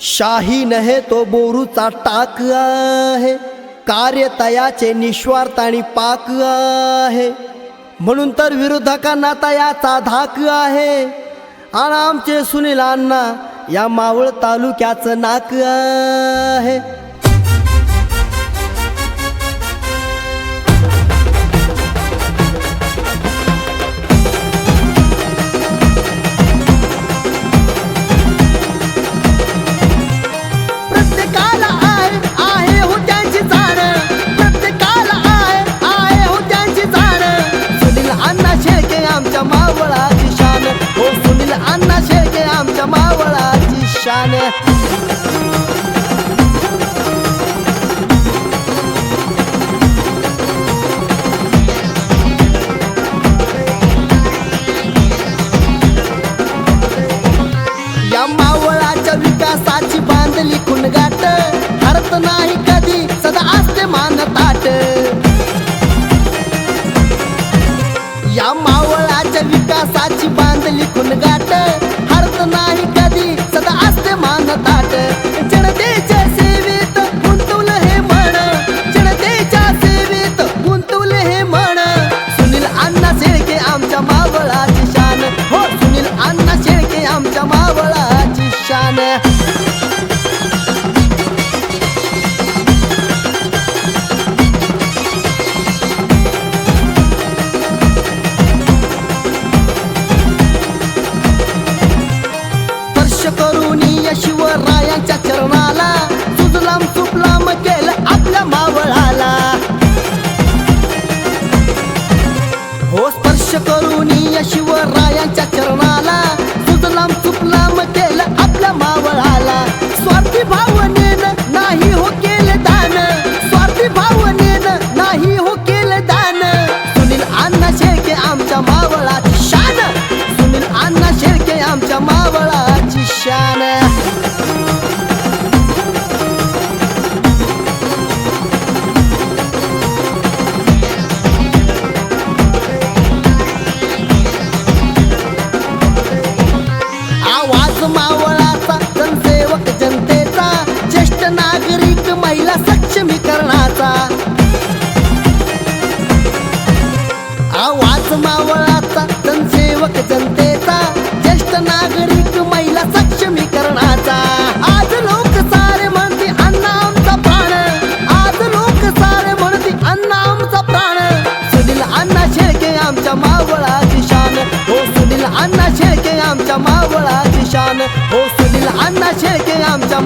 शाही नहे तो बोरूचा टाक आहे. कार्यतयाचे निस्वार्थ आणि पाक आहे. म्हणून तर विरोधकांना तयाचा धाक आहे. आणि आमचे सुनील अण्णा या मावळ तालुक्याचं नाक आहे. या मावळाच्या विकासाची बांधली खुणगाट. हरत नाही कधी सदा असते मान ताट शिवरायांच्या चरणाला सुजलाम सुफलाम केलं आपल्या मावळाला. हो स्पर्श करून शिवरायांच्या चरणाला सक्षमीकरणाचा आवाज मावळाचा जनसेवक जनतेचा ज्येष्ठ नागरिक महिला सक्षमीकरणाचा आज लोक सारे म्हणते अण्णा आमचा प्राण. आज लोक सारे म्हणते अण्णा आमचा प्राण. सुनील अण्णा शेळके आमच्या मावळाची शान. हो सुनील अण्णा शेळके आमच्या मावळाची शान. हो सुनील अण्णा शेळके आमच्या